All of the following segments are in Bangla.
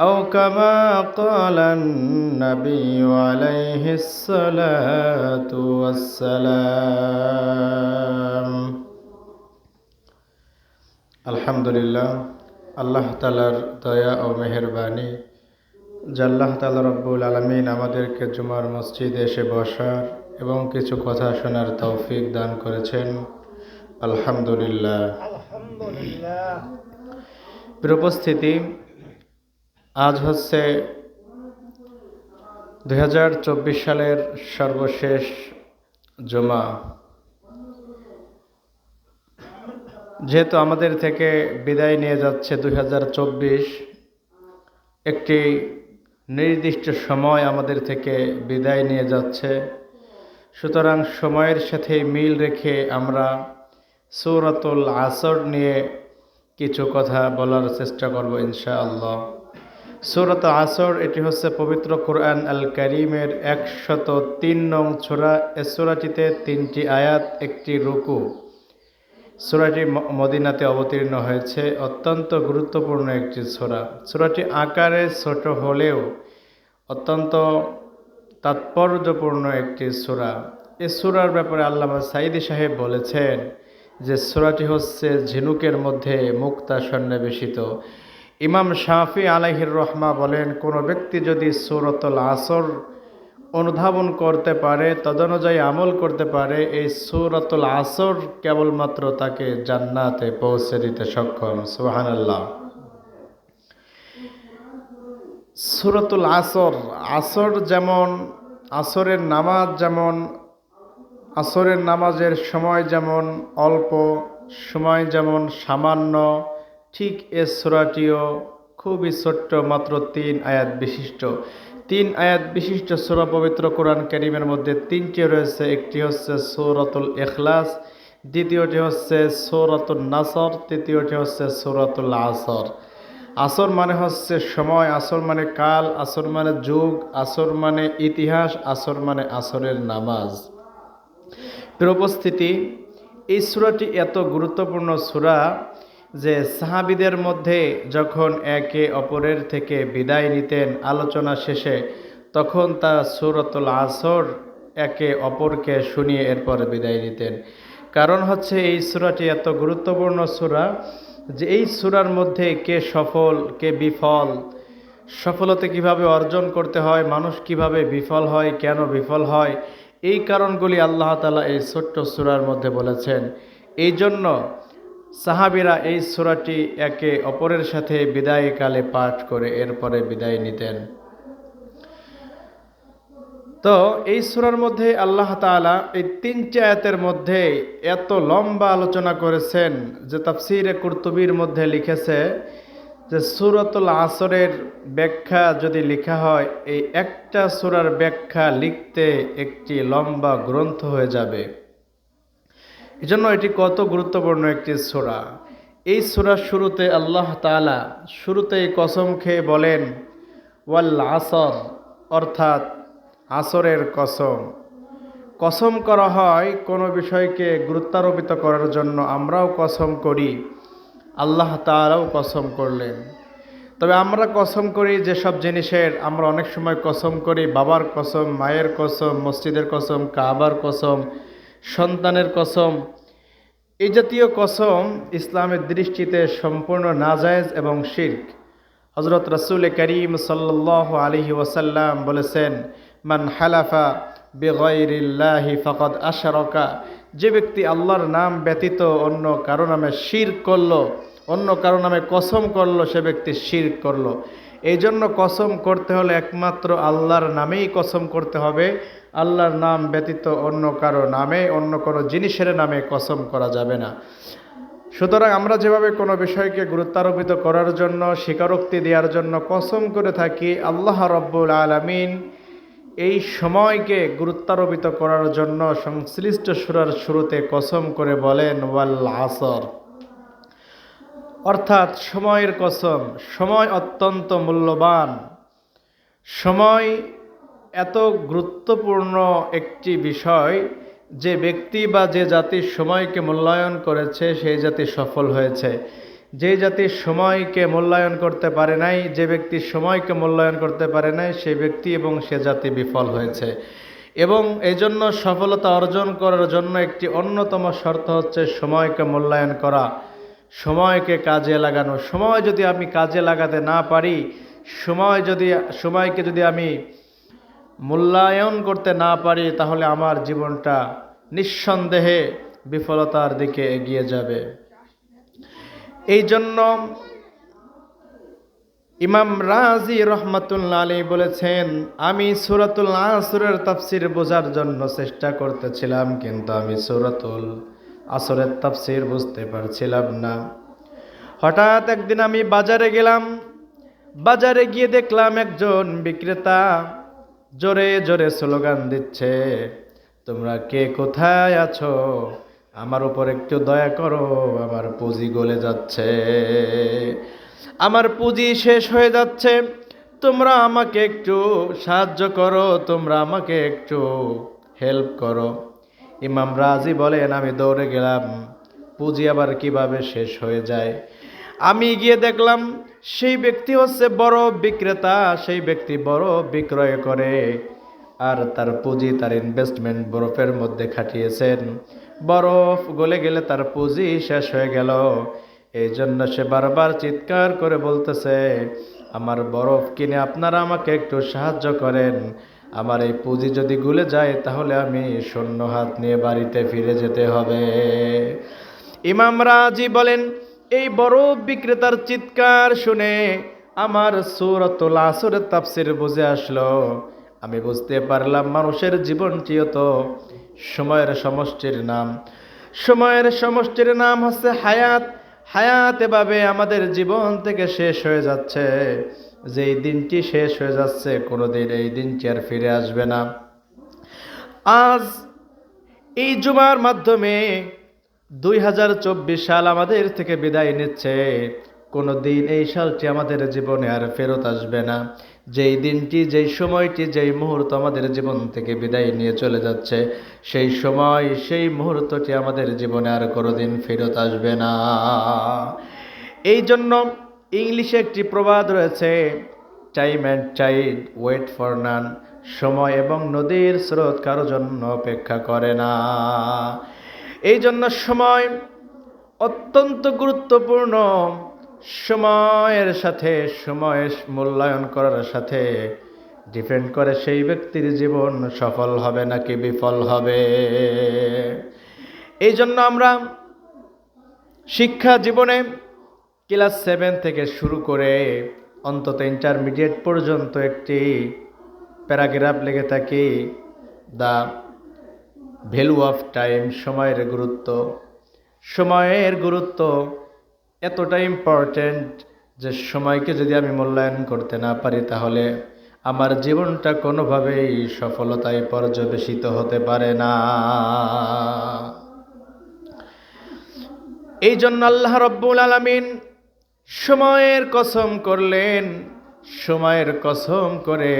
أو كما قال النبي عليه الصلاة والسلام আলহামদুলিল্লাহ আল্লাহ তালার দয়া ও মেহরবানি যে আল্লাহ তালা রব্বুল আলমিন আমাদেরকে জুমার মসজিদে এসে বসার এবং কিছু কথা শোনার তৌফিক দান করেছেন আলহামদুলিল্লাহ আলহামদুলিল্লাহ প্রিয় উপস্থিতি আজ হচ্ছে দু হাজার চব্বিশ সালের সর্বশেষ জমা। যেহেতু আমাদের থেকে বিদায় নিয়ে যাচ্ছে দু হাজার চব্বিশ, একটি নির্দিষ্ট সময় আমাদের থেকে বিদায় নিয়ে যাচ্ছে। সুতরাং সময়ের সাথে মিল রেখে আমরা সৌরাতুল আসর নিয়ে কিছু কথা বলার চেষ্টা করব ইনশাআল্লাহ। সৌরত আসর, এটি হচ্ছে পবিত্র কোরআন আল করিমের একশত তিন নং ছোরা এ সুরাটিতে তিনটি আয়াত, একটি রুকু। সুরাটি মদিনাতে অবতীর্ণ হয়েছে, অত্যন্ত গুরুত্বপূর্ণ একটি ছোরা সুরাটি আকারে ছোট হলেও অত্যন্ত তাৎপর্যপূর্ণ একটি সুরা। এ সুরার ব্যাপারে আল্লামা সাইদি সাহেব বলেছেন যে সুরাটি হচ্ছে ঝিনুকের মধ্যে মুক্তা সন্নিবেশিত। ইমাম শাফি আলাহির রহমা বলেন, কোনো ব্যক্তি যদি সুরতুল আসর অনুধাবন করতে পারে, তদনুযায়ী আমল করতে পারে, এই সুরতুল আসর কেবলমাত্র তাকে জান্নাতে পৌঁছে দিতে সক্ষম। সুহান আল্লাহ সুরতুল আসর আসর যেমন, আসরের নামাজ যেমন, আসরের নামাজের সময় যেমন অল্প, সময় যেমন সামান্য ঠিক এ সুরাটিও খুবই ছোট্ট, মাত্র তিন আয়াত বিশিষ্ট। তিন আয়াত বিশিষ্ট সুরা পবিত্র কোরআন করিমের মধ্যে তিনটি রয়েছে। একটি হচ্ছে সৌরতুল এখলাস দ্বিতীয়টি হচ্ছে সৌরতুল নাসর, তৃতীয়টি হচ্ছে সৌরতুল আসর। আসর মানে হচ্ছে সময়, আসর মানে কাল, আসর মানে যুগ, আসর মানে ইতিহাস, আসর মানে আসরের নামাজ। উপস্থিতি, এই সুরাটি এত গুরুত্বপূর্ণ সুরা যে সাহাবিদের মধ্যে যখন একে অপরের থেকে বিদায় নিতেন আলোচনা শেষে, তখন তা সুরতুল আসর একে অপরকে শুনিয়ে এরপর বিদায় নিতেন। কারণ হচ্ছে এই সুরাটি এত গুরুত্বপূর্ণ সুরা যে এই সুরার মধ্যে কে সফল, কে বিফল, সফলতা কীভাবে অর্জন করতে হয়, মানুষ কীভাবে বিফল হয়, কেন বিফল হয়, এই কারণগুলি আল্লাহ তালা এই ছোট্ট সুরার মধ্যে বলেছেন। এই জন্য সাহাবিরা এই সুরাটি একে অপরের সাথে বিদায়কালে পাঠ করে এরপরে বিদায় নিতেন। তো এই সুরার মধ্যে আল্লাহ তালা এই তিন চায়াতের মধ্যে এত লম্বা আলোচনা করেছেন যে তাফসিরে কুর্তুবির মধ্যে লিখেছে যে সুরতুল আসরের ব্যাখ্যা যদি লেখা হয়, এই একটা সুরার ব্যাখ্যা লিখতে একটি লম্বা গ্রন্থ হয়ে যাবে। এজন্য এটি কত গুরুত্বপূর্ণ একটি সুরা। এই সুরার শুরুতে আল্লাহ তালা শুরুতেই কসম খেয়ে বলেন, ওয়াল আসর অর্থাৎ আসরের কসম। কসম করা হয় কোনো বিষয়কে গুরুত্বারোপিত করার জন্য আমরাও কসম করি, আল্লাহ তালাও কসম করলেন। তবে আমরা কসম করি যেসব জিনিসের, আমরা অনেক সময় কসম করি বাবার কসম, মায়ের কসম, মসজিদের কসম, কাবার কসম সন্তানের কসম। এই জাতীয় কসম ইসলামের দৃষ্টিতে সম্পূর্ণ নাজায়েজ এবং শির্ক। হজরত রসুল করিম সাল্লাহ আলহি ওসাল্লাম বলেছেন, মান হালাফা বেগরিল্লাহি ফকদ আশারকা। যে ব্যক্তি আল্লাহর নাম ব্যতীত অন্য কারও নামে শির করল, অন্য কারও নামে কসম করল, সে ব্যক্তি শির করল। এই জন্য কসম করতে হলে একমাত্র আল্লাহর নামেই কসম করতে হবে। আল্লাহর নাম ব্যতীত অন্য কারও নামে, অন্য কোনো জিনিসের নামে কসম করা যাবে না। সুতরাং আমরা যেভাবে কোনো বিষয়কে গুরুত্বারোপিত করার জন্য, স্বীকারোক্তি দেওয়ার জন্য কসম করে থাকি, আল্লাহ রব্বুল আলমিন এই সময়কে গুরুত্বারোপিত করার জন্য সংশ্লিষ্ট সুরার শুরুতে কসম করে বলেন, ওয়াল আসর। অর্থাৎ সময়ের কসম, সময় অত্যন্ত মূল্যবান। সময় এত গুরুত্বপূর্ণ একটি বিষয় যে ব্যক্তি বা যে জাতি সময়কে মূল্যায়ন করেছে, সেই জাতি সফল হয়েছে। যে জাতি সময়কে মূল্যায়ন করতে পারে নাই, যে ব্যক্তি সময়কে মূল্যায়ন করতে পারে নাই, সেই ব্যক্তি এবং সে জাতি বিফল হয়েছে। এবং এই জন্য সফলতা অর্জন করার জন্য একটি অন্যতম শর্ত হচ্ছে সময়কে মূল্যায়ন করা। সময়কে কাজে লাগানো। সময় যদি আমি কাজে লাগাতে না পারি, সময় যদি, সময়কে যদি আমি মূল্যায়ন করতে না পারি, তাহলে আমার জীবনটা নিঃসন্দেহে বিফলতার দিকে এগিয়ে যাবে। এই জন্য ইমাম রাজি রহমাতুল্লাহ আলী বলেছেন, আমি সুরাতুল আসরের তাফসির বোঝার জন্য চেষ্টা করতেছিলাম, কিন্তু আমি সুরাতুল আসরের তাফসির বুঝতে পারছিলাম না। হঠাৎ একদিন আমি বাজারে গেলাম। বাজারে গিয়ে দেখলাম একজন বিক্রেতা জোরে জোরে স্লোগান দিচ্ছে, তোমরা কে? কোথায় আছো? আমার উপর একটু দয়া করো, আমার পুঁজি গলে যাচ্ছে। আমার পুঁজি শেষ হয়ে যাচ্ছে, তোমরা আমাকে একটু সাহায্য করো, তোমরা আমাকে একটু হেল্প করো। ইমাম রাজি বলেন, আমি দৌড়ে গেলাম, পুঁজি আবার কীভাবে শেষ হয়ে যায়? আমি গিয়ে দেখলাম, সেই ব্যক্তি হচ্ছে বড় বিক্রেতা, সেই ব্যক্তি বড় বিক্রয় করে, আর তার পুঁজি তার ইনভেস্টমেন্ট বরফের মধ্যে খাটিয়েছেন। বরফ গলে গেলে তার পুঁজি শেষ হয়ে গেল। এই জন্য সে বারবার চিৎকার করে বলতেছে, আমার বরফ কিনে আপনারা আমাকে একটু সাহায্য করেন আমার এই পুঁজি যদি গুলে যায়, তাহলে আমি শূন্য হাত নিয়ে বাড়িতে ফিরে যেতে হবে। ইমাম রাজি বলেন, এই বড় বিক্রেতার চিৎকার শুনে আমার সুরতুল আসরের তাফসির বুঝে আসলো। আমি বুঝতে পারলাম, মানুষের জীবনটিও তো সময়ের সমষ্টির নাম। সময়ের সমষ্টির নাম হচ্ছে হায়াত। হায়াত এভাবে আমাদের জীবন থেকে শেষ হয়ে যাচ্ছে। যেই দিনটি শেষ হয়ে যাচ্ছে, কোনোদিন এই দিনটি আর ফিরে আসবে না। আজ এই জুমার মাধ্যমে দুই হাজার চব্বিশ সাল আমাদের থেকে বিদায় নিচ্ছে। কোনো দিন এই সালটি আমাদের জীবনে আর ফেরত আসবে না। যেই দিনটি, যেই সময়টি, যেই মুহূর্ত আমাদের জীবন থেকে বিদায় নিয়ে চলে যাচ্ছে, সেই সময়, সেই মুহূর্তটি আমাদের জীবনে আর কোনোদিন ফেরত আসবে না। এই জন্য ইংলিশে একটি প্রবাদ রয়েছে time and tide wait for none সময় এবং নদীর স্রোত কারও জন্য অপেক্ষা করে না। এই জন্য সময় অত্যন্ত গুরুত্বপূর্ণ। সময়ের সাথে সময় মূল্যায়ন করার সাথে ডিপেন্ড করে সেই ব্যক্তির জীবন সফল হবে নাকি বিফল হবে। এই জন্য আমরা শিক্ষা জীবনে ক্লাস সেভেন থেকে শুরু করে অন্তত ইন্টারমিডিয়েট পর্যন্ত একটি প্যারাগ্রাফ লেগে থাকি, দ্য ভ্যালু অফ টাইম, সময়ের গুরুত্ব। সময়ের গুরুত্ব এতটা ইম্পর্ট্যান্ট যে সময়কে যদি আমি মূল্যায়ন করতে না পারি, তাহলে আমার জীবনটা কোনোভাবেই সফলতায় পর্যবেসিত হতে পারে না। এই জন্য আল্লাহ রব্বুল আলমিন সময়ের কসম করলেন, সময়ের কসম করে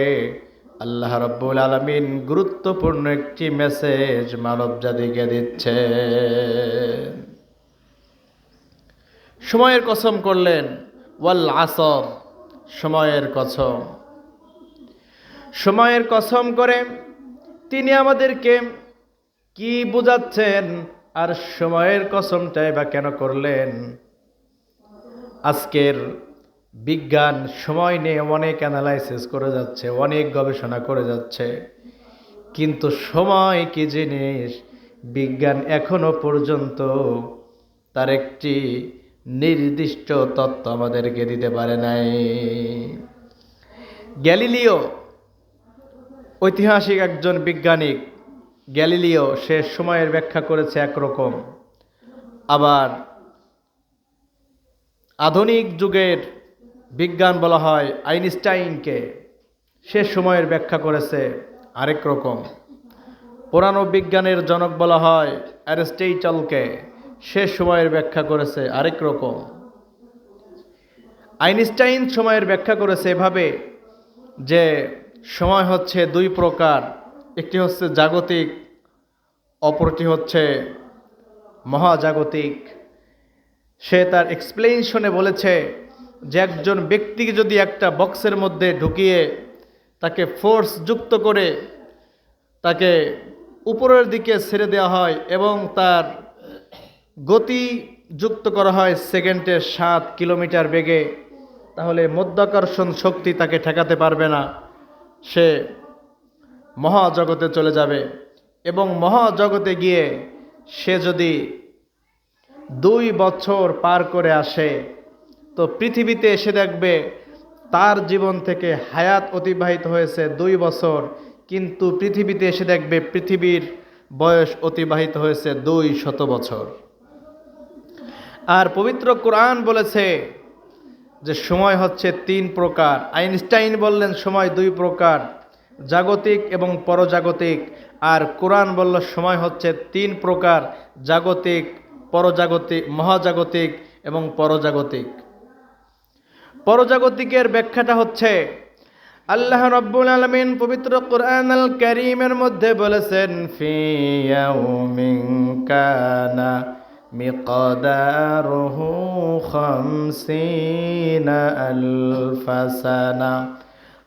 আল্লাহ রব্বুল আলমিন গুরুত্বপূর্ণ একটি মেসেজ মানব জাতিকে দিচ্ছে সময়ের কসম করলেন, ওয়াল আসর সময়ের কসম। সময়ের কসম করে তিনি আমাদেরকে কি বুঝাচ্ছেন আর সময়ের কসমটাই বা কেন করলেন? আজকের বিজ্ঞান সময় নিয়ে অনেক অ্যানালাইসিস করে যাচ্ছে, অনেক গবেষণা করে যাচ্ছে। কিন্তু সময় কি জিনিস? বিজ্ঞান এখনও পর্যন্ত তার একটি নির্দিষ্ট তত্ত্ব আমাদেরকে দিতে পারে নাই। গ্যালিলিও ঐতিহাসিক একজন বিজ্ঞানিক, গ্যালিলিও সে সময়ের ব্যাখ্যা করেছে একরকম। আবার আধুনিক যুগের বিজ্ঞান বলা হয় আইনস্টাইনকে। সে সময়ের ব্যাখ্যা করেছে আরেক রকম। পুরানো বিজ্ঞানের জনক বলা হয় অ্যারিস্টেইটলকে। সে সময়ের ব্যাখ্যা করেছে আরেক রকম। আইনস্টাইন সময়ের ব্যাখ্যা করেছে এভাবে যে সময় হচ্ছে দুই প্রকার। একটি হচ্ছে জাগতিক, অপরটি হচ্ছে মহাজাগতিক। সে তার এক্সপ্লেনেশনে বলেছে যে একজন ব্যক্তিকে যদি একটা বক্সের মধ্যে ঢুকিয়ে তাকে ফোর্স যুক্ত করে তাকে উপরের দিকে ছেড়ে দেওয়া হয় এবং তার গতি যুক্ত করা হয় সেকেন্ডে সাত কিলোমিটার বেগে, তাহলে মধ্যাকর্ষণ শক্তি তাকে ঠেকাতে পারবে না। সে মহাজগতে চলে যাবে এবং মহাজগতে গিয়ে সে যদি দুই বছর পার করে আসে। তো পৃথিবীতে এসে দেখবে তার জীবন থেকে হায়াত অতিবাহিত হয়েছে দুই বছর, কিন্তু পৃথিবীতে এসে দেখবে পৃথিবীর বয়স অতিবাহিত হয়েছে দুই শত বছর। আর পবিত্র কোরআন বলেছে যে সময় হচ্ছে তিন প্রকার। আইনস্টাইন বললেন সময় দুই প্রকার, জাগতিক এবং পরজাগতিক। আর কোরআন বলল সময় হচ্ছে তিন প্রকার, জাগতিক পরজাগতিক, মহাজাগতিক এবং পরজাগতিক। পরজাগতিকের ব্যাখ্যাটা হচ্ছে, আল্লাহ রব্বুল আলমিন পবিত্র কোরআন আল করিমের মধ্যে বলেছেন, ফি ইয়াউমিন কানা মিকদারুহু খামসিনা আলফা সানা।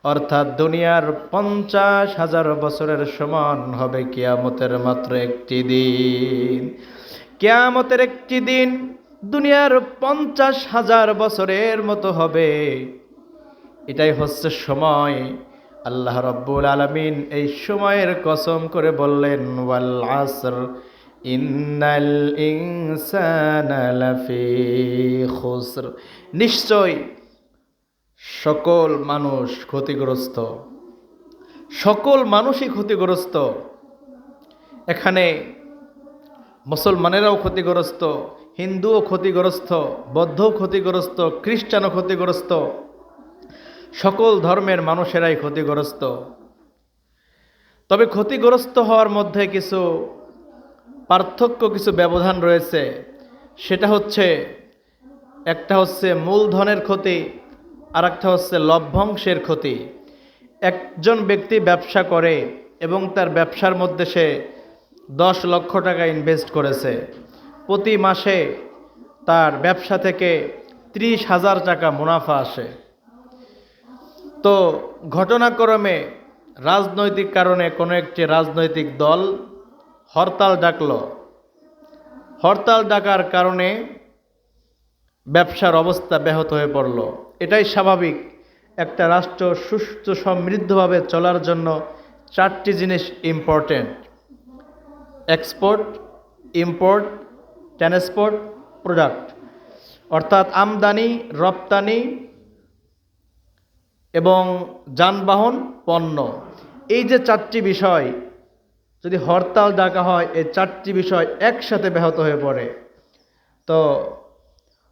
অর্থাৎ দুনিয়ার পঞ্চাশ হাজার বছরের সমান হবে কিয়ামতের মাত্র একটি দিন। কিয়ামতের একটি দিন দুনিয়ার পঞ্চাশ হাজার বছরের মতো হবে। এটাই হচ্ছে সময়। আল্লাহ রব্বুল আলমিন এই সময়ের কসম করে বললেন, ওয়াল আসর, ইন্নাল ইনসানা লাফি খুসর। নিশ্চয় সকল মানুষ ক্ষতিগ্রস্ত। সকল মানুষই ক্ষতিগ্রস্ত। এখানে মুসলমানেরাও ক্ষতিগ্রস্ত, হিন্দুও ক্ষতিগ্রস্ত, বৌদ্ধও ক্ষতিগ্রস্ত, খ্রিস্টানও ক্ষতিগ্রস্ত। সকল ধর্মের মানুষেরাই ক্ষতিগ্রস্ত। তবে ক্ষতিগ্রস্ত হওয়ার মধ্যে কিছু পার্থক্য, কিছু ব্যবধান রয়েছে। সেটা হচ্ছে, একটা হচ্ছে মূলধনের ক্ষতি আর একটা হচ্ছে লভ্যাংশের ক্ষতি। একজন ব্যক্তি ব্যবসা করে এবং তার ব্যবসার মধ্যে সে দশ লক্ষ টাকা ইনভেস্ট করেছে। প্রতি মাসে তার ব্যবসা থেকে ত্রিশ হাজার টাকা মুনাফা আসে। তো ঘটনাক্রমে রাজনৈতিক কারণে কোনো একটি রাজনৈতিক দল হরতাল ডাকল। হরতাল ডাকার কারণে ব্যবসার অবস্থা ব্যাহত হয়ে পড়ল। এটাই স্বাভাবিক। একটা রাষ্ট্র সুস্থ, সমৃদ্ধভাবে চলার জন্য চারটি জিনিস important export import transport product অর্থাৎ আমদানি, রপ্তানি এবং যানবাহন, পণ্য। এই যে চারটি বিষয়, যদি হরতাল ডাকা হয়, এই চারটি বিষয় একসাথে ব্যাহত হয়ে পড়ে। তো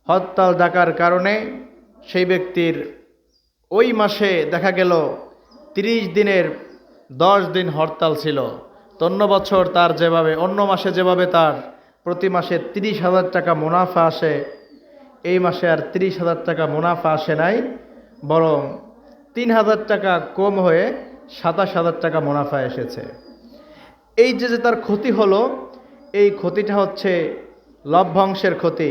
হরতাল ডাকার কারণে সেই ব্যক্তির ওই মাসে দেখা গেল তিরিশ দিনের দশ দিন হরতাল ছিল। তো অন্য বছর তার যেভাবে, অন্য মাসে যেভাবে তার প্রতি মাসে তিরিশ হাজার টাকা মুনাফা আসে, এই মাসে আর তিরিশ হাজার টাকা মুনাফা আসে নাই, বরং তিন হাজার টাকা কম হয়ে সাতাশ হাজার টাকা মুনাফা এসেছে। এই যে যে তার ক্ষতি হলো, এই ক্ষতিটা হচ্ছে লভ্যাংশের ক্ষতি।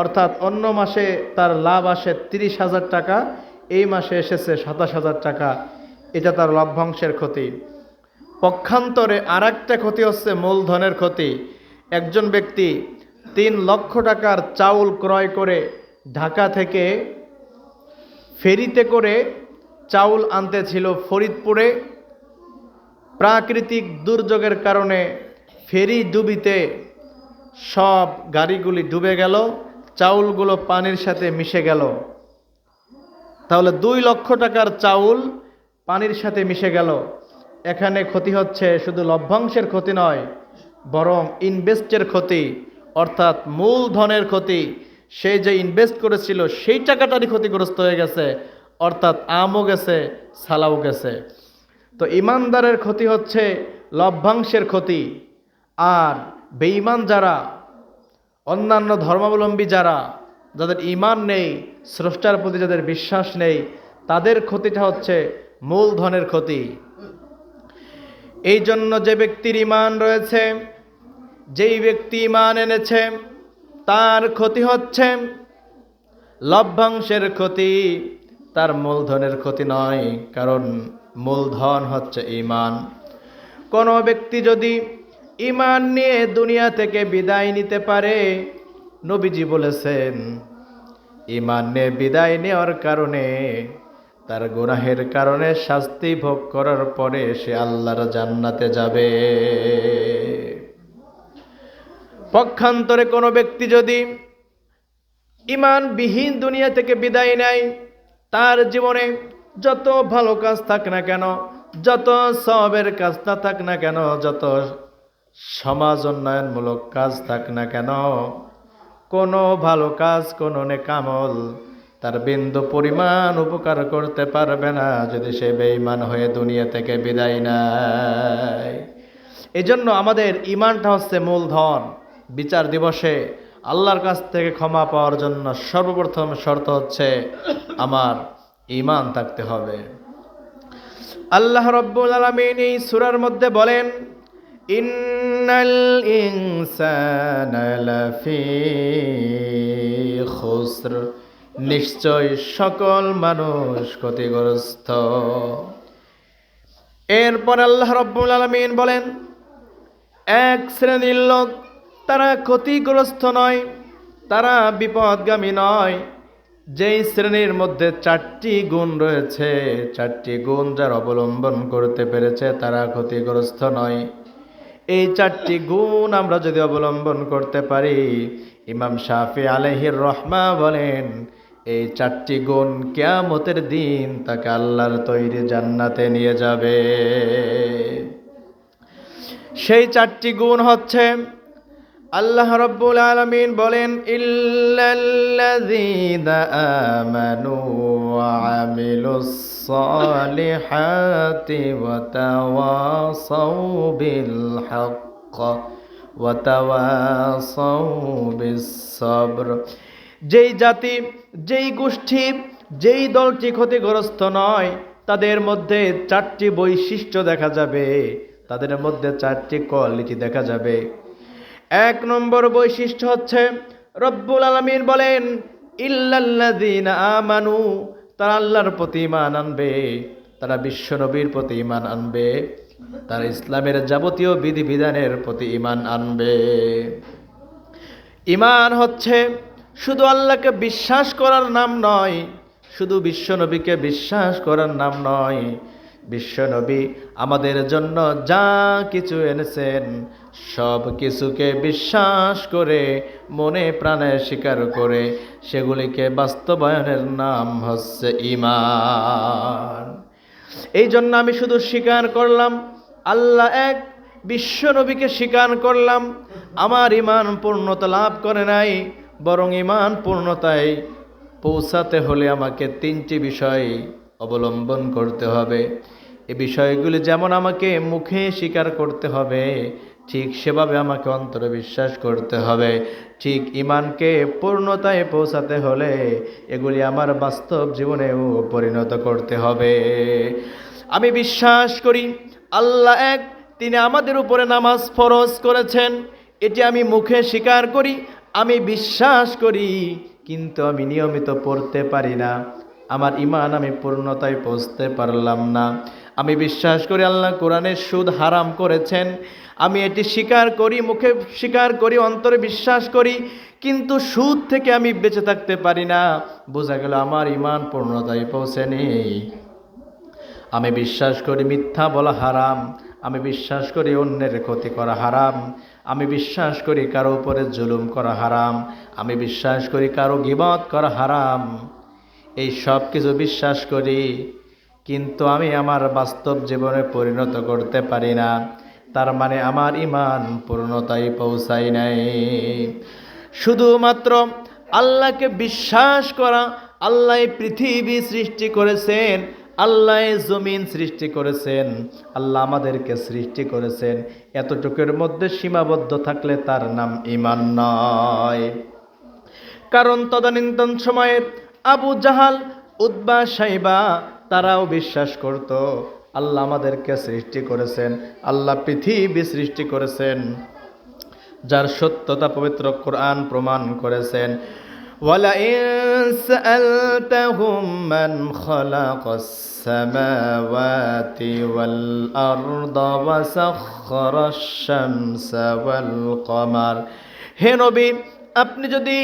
অর্থাৎ অন্য মাসে তার লাভ আসে তিরিশ হাজার টাকা, এই মাসে এসেছে সাতাশ হাজার টাকা। এটা তার লভ্যাংশের ক্ষতি। পক্ষান্তরে আর একটা ক্ষতি হচ্ছে মূলধনের ক্ষতি। একজন ব্যক্তি তিন লক্ষ টাকার চাউল ক্রয় করে ঢাকা থেকে ফেরিতে করে চাউল আনতে ছিল ফরিদপুরে। প্রাকৃতিক দুর্যোগের কারণে ফেরি ডুবিতে সব গাড়িগুলি ডুবে গেল। চাউলগুলো পানির সাথে মিশে গেল। তাহলে দুই লক্ষ টাকার চাউল পানির সাথে মিশে গেল। এখানে ক্ষতি হচ্ছে শুধু লভ্যাংশের ক্ষতি নয়, বরং ইনভেস্টের ক্ষতি, অর্থাৎ মূলধনের ক্ষতি। সে যে ইনভেস্ট করেছিল, সেই টাকাটারই ক্ষতিগ্রস্ত হয়ে গেছে, অর্থাৎ আমও গেছে, সালাও গেছে। তো ইমানদারের ক্ষতি হচ্ছে লভ্যাংশের ক্ষতি, আর বেঈমান যারা অন্যান্য ধর্মাবলম্বী যারা, যাদের ইমান নেই, স্রষ্টার প্রতি যাদের বিশ্বাস নেই, তাদের ক্ষতিটা হচ্ছে মূলধনের ক্ষতি। এই জন্য যে ব্যক্তির ইমান রয়েছে, যেই ব্যক্তি ইমান এনেছে, তার ক্ষতি হচ্ছে লভ্যাংশের ক্ষতি, তার মূলধনের ক্ষতি নয়, কারণ মূলধন হচ্ছে ইমান কোনো ব্যক্তি যদি ইমান নিয়ে দুনিয়া থেকে বিদায় নিতে পারে, নবীজি বলেছেন ইমান নিয়ে বিদায় নেওয়ার কারণে, তার গুনাহের কারণে শাস্তি ভোগ করার পরে সে আল্লাহর জান্নাতে যাবে। পক্ষান্তরে কোনো ব্যক্তি যদি ইমানবিহীন দুনিয়া থেকে বিদায় নেয়, তার জীবনে যত ভালো কাজ থাক না কেন, যত সবের কাজ না থাক না কেন, যত সমাজ উন্নয়নমূলক কাজ থাক না কেন, কোনো ভালো কাজ, কোনো নেকামল, তার বিন্দু পরিমাণ উপকার করতে পারবে না যদি সে বেঈমান হয়ে দুনিয়া থেকে বিদায় নেয়। এই জন্য আমাদের ইমানটা হচ্ছে মূলধন, বিচার দিবসে আল্লাহর কাছ থেকে ক্ষমা পাওয়ার জন্য সর্বপ্রথম শর্ত হচ্ছে আমার ইমান থাকতে হবে। আল্লাহ রব্বুল আলমিন এই সুরার মধ্যে বলেন ইন্নাল ইনসানা লাফি খুসর নিশ্চয় সকল মানুষ ক্ষতিগ্রস্ত। এরপর আল্লাহ রব্বুল আলমিন বলেন, এক শ্রেণির লোক তারা ক্ষতিগ্রস্ত নয়, তারা বিপদগামী নয়। যেই শ্রেণির মধ্যে চারটি গুণ রয়েছে, চারটি গুণ যার অবলম্বন করতে পেরেছে, তারা ক্ষতিগ্রস্ত নয়। এই চারটি গুণ আমরা যদি অবলম্বন করতে পারি, ইমাম শাফি আলহির রহমা বলেন, এই চারটি গুণ কেয়ামতের দিন তাকে আল্লাহর তৈরি জান্নাতে নিয়ে যাবে। সেই চারটি গুণ হচ্ছে, আল্লাহ রব্বুল আলমিন বলেন, ইল্লাল্লাযীনা আমানু ওয়া আমিলুস হক্ক ওয়া তাওয়াসাউ বিস সবর যেই জাতি, যেই গোষ্ঠী, যেই দলটি ক্ষতিগ্রস্ত নয়, তাদের মধ্যে চারটি বৈশিষ্ট্য দেখা যাবে। তাদের মধ্যে চারটি কোয়ালিটি দেখা যাবে। এক নম্বর বৈশিষ্ট্য হচ্ছে, রব্বুল আলমিন বলেন, ইল্লাল্লাযীনা আমানু তারা আল্লাহর প্রতি ইমান আনবে, তারা বিশ্বনবীর প্রতি ইমান আনবে, তারা ইসলামের যাবতীয় বিধিবিধানের প্রতি ইমান আনবে। ইমান হচ্ছে শুধু আল্লাহকে বিশ্বাস করার নাম নয়, শুধু বিশ্বনবীকে বিশ্বাস করার নাম নয়। বিশ্বনবী আমাদের জন্য যা কিছু এনেছেন সব কিছুকে বিশ্বাস করে, মনে প্রাণে স্বীকার করে, সেগুলিকে বাস্তবায়নের নাম হচ্ছে ইমান এই জন্য আমি শুধু স্বীকার করলাম, আল্লাহ এক বিশ্বনবীকে স্বীকার করলাম, আমার ইমান পূর্ণতা লাভ করে নাই, বরং ইমান পূর্ণতায় পৌঁছাতে হলে আমাকে তিনটি বিষয় অবলম্বন করতে হবে। এ বিষয়গুলি যেমন আমাকে মুখে স্বীকার করতে হবে ঠিক সেভাবে আমাকে অন্তরে বিশ্বাস করতে হবে। ঠিক ইমানকে পূর্ণতায় পৌঁছাতে হলে এগুলি আমার বাস্তব জীবনেও পরিণত করতে হবে। আমি বিশ্বাস করি, আল্লাহ এক, তিনি আমাদের উপরে নামাজ ফরজ করেছেন। এটি আমি মুখে স্বীকার করি, আমি বিশ্বাস করি, কিন্তু আমি নিয়মিত পড়তে পারি না। আমার ইমান আমি পূর্ণতায় পৌঁছতে পারলাম না। আমি বিশ্বাস করি আল্লাহ কোরআনের সুদ হারাম করেছেন। আমি এটি স্বীকার করি, মুখে স্বীকার করি, অন্তরে বিশ্বাস করি, কিন্তু সুদ থেকে আমি বেঁচে থাকতে পারি না। বোঝা গেল আমার ইমান পূর্ণতায় পৌঁছেনি। আমি বিশ্বাস করি মিথ্যা বলা হারাম। আমি বিশ্বাস করি অন্যের ক্ষতি করা হারাম। আমি বিশ্বাস করি কারও উপরে জুলুম করা হারাম। আমি বিশ্বাস করি কারও গিবত করা হারাম। এই সব কিছু বিশ্বাস করি। কিন্তু আমি আমার বাস্তব জীবনে পরিণত করতে পারি না। তার মানে আমার ইমান পূর্ণতায় পৌঁছাই নাই। শুধুমাত্র আল্লাহকে বিশ্বাস করা, আল্লাহ পৃথিবী সৃষ্টি করেছেন, আল্লাহ জমিন সৃষ্টি করেছেন, আল্লাহ আমাদেরকে সৃষ্টি করেছেন। এতটুকুর মধ্যে সীমাবদ্ধ থাকলে তার নাম ইমান নয়। কারণ তদানীন্তন সময়ে আবু জাহাল উদ্বা সাইবা তারাও বিশ্বাস করত আল্লাহ আমাদেরকে সৃষ্টি করেছেন আল্লাহ পৃথিবী সৃষ্টি করেছেন যার সত্যতা পবিত্র কোরআন প্রমাণ করেছেন وَلَئِن سَأَلْتَهُم مَّنْ خَلَقَ السَّمَاوَاتِ وَالْأَرْضَ وَسَخَّرَ الشَّمْسَ وَالْقَمَرَ হে নবী আপনি যদি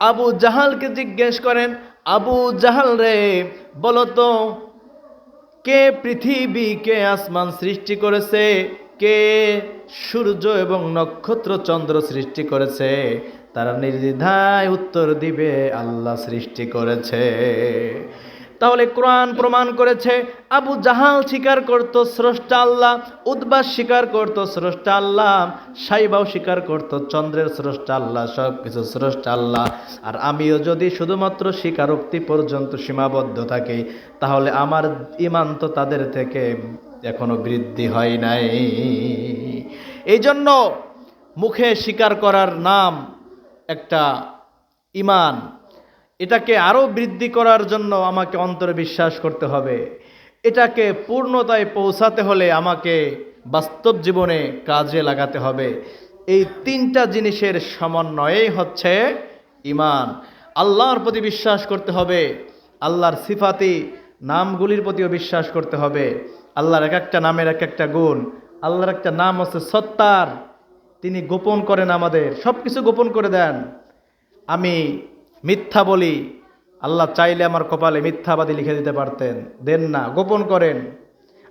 আবু জাহালকে জিজ্ঞেস করেন আবু জাহাল রে বলো তো, কে পৃথিবী, কে আসমান সৃষ্টি করেছে? কে সূর্য এবং নক্ষত্র চন্দ্র সৃষ্টি করেছে? তারা নির্দ্বিধায় উত্তর দিবে, আল্লাহ সৃষ্টি করেছে। তাহলে কোরআন প্রমাণ করেছে, আবু জাহাল স্বীকার করত স্রষ্টা আল্লাহ উদ্বাস স্বীকার করত স্রষ্টা আল্লাহ, সাইবাও স্বীকার করত চন্দ্রের স্রষ্টা আল্লাহ সব কিছু স্রষ্টা আল্লাহ। আর আমিও যদি শুধুমাত্র স্বীকারোক্তি পর্যন্ত সীমাবদ্ধ থাকি, তাহলে আমার ইমান তো তাদের থেকে এখনও বৃদ্ধি হয় নাই। এই জন্য মুখে স্বীকার করার নাম একটা ইমান এটাকে আরও বৃদ্ধি করার জন্য আমাকে অন্তরে বিশ্বাস করতে হবে। এটাকে পূর্ণতায় পৌঁছাতে হলে আমাকে বাস্তব জীবনে কাজে লাগাতে হবে। এই তিনটা জিনিসের সমন্বয়েই হচ্ছে ইমান আল্লাহর প্রতি বিশ্বাস করতে হবে, আল্লাহর সিফাতি নামগুলির প্রতিও বিশ্বাস করতে হবে। আল্লাহর এক একটা নামের এক একটা গুণ, আল্লাহর একটা নাম হচ্ছে সত্তার। তিনি গোপন করেন আমাদের সব কিছু গোপন করে দেন। আমি মিথ্যা বলি। আল্লাহ চাইলে আমার কপালে মিথ্যাবাদী লিখে দিতে পারতেন। দেন না, গোপন করেন।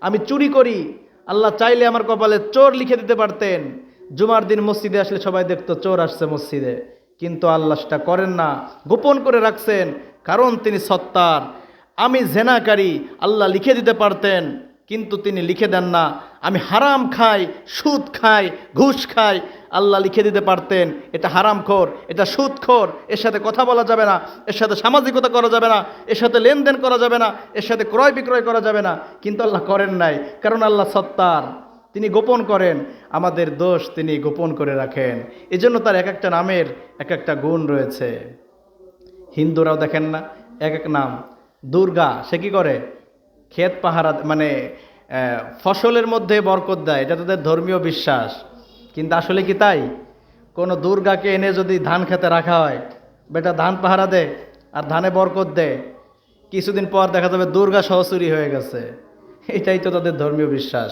আমি চুরি করি। আল্লাহ চাইলে আমার কপালে চোর লিখে দিতে পারতেন। জুমার দিন মসজিদে আসলে সবাই দেখতো চোর আসছে মসজিদে। কিন্তু আল্লাহ সেটা করেন না, গোপন করে রাখছেন। কারণ তিনি সত্তার। আমি জেনাকারী, আল্লাহ লিখে দিতে পারতেন। কিন্তু তিনি লিখে দেন না, আমি হারাম খাই, সুদ খাই, ঘুষ খাই আল্লাহ লিখে দিতে পারতেন, এটা হারাম খোর, এটা সুদ খোর, এর সাথে কথা বলা যাবে না, এর সাথে সামাজিকতা করা যাবে না, এর সাথে লেনদেন করা যাবে না, এর সাথে ক্রয় বিক্রয় করা যাবে না, কিন্তু আল্লাহ করেন নাই, কারণ আল্লাহ সত্তার, তিনি গোপন করেন, আমাদের দোষ তিনি গোপন করে রাখেন, এজন্য তার এক একটা নামের এক একটা গুণ রয়েছে। হিন্দুরাও দেখেন না, এক এক নাম, দুর্গা, সে কি করে? ক্ষেত পাহারা মানে ফসলের মধ্যে বরকত দেয়, এটা তাদের ধর্মীয় বিশ্বাস। কিন্তু আসলে কি তাই? কোনো দুর্গাকে এনে যদি ধান খেতে রাখা হয়, বেটা ধান পাহারা দে আর ধানে বরকত দে, কিছুদিন পর দেখা যাবে দুর্গা সহ চুরি হয়ে গেছে। এটাই তো তাদের ধর্মীয় বিশ্বাস।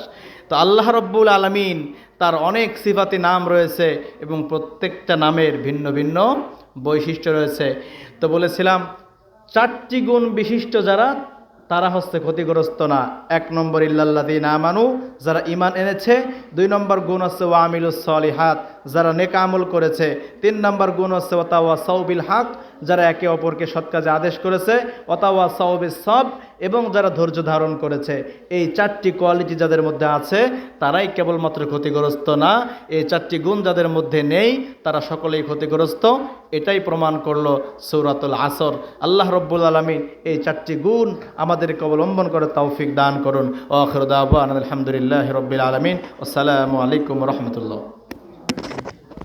তো আল্লাহ রব্বুল আলমিন তার অনেক সিফাতি নাম রয়েছে এবং প্রত্যেকটা নামের ভিন্ন ভিন্ন বৈশিষ্ট্য রয়েছে। তো বলেছিলাম, চারটি গুণ বিশিষ্ট যারা তারা হচ্ছে ক্ষতিগ্রস্ত না। এক নম্বর ইল্লাল্লাদিন আমানু, যারা ইমান এনেছে। দুই নম্বর গুণ হচ্ছে ওয়ামিলুস সলিহাত। যারা নেক আমল করেছে, তিন নম্বর গুণ হচ্ছে ওতাওয়া সৌবিল হক, যারা একে অপরকে সৎ কাজে আদেশ করেছে ওতাওয়া সৌবিল সব এবং যারা ধৈর্য ধারণ করেছে। এই চারটি কোয়ালিটি যাদের মধ্যে আছে, তারাই কেবলমাত্র ক্ষতিগ্রস্ত না, এই চারটি গুণ যাদের মধ্যে নেই, তারা সকলেই ক্ষতিগ্রস্ত। এটাই প্রমাণ করল সৌরাতুল আসর। আল্লাহ রব্বুল আলমী এই চারটি গুণ আমাদেরকে অবলম্বন করে তৌফিক দান করুন। ও আখরুদ্দাবান আলহামদুলিল্লাহ রব্বিল আলমিন। আসসালামু আলাইকুম রহমতুল্লাহ।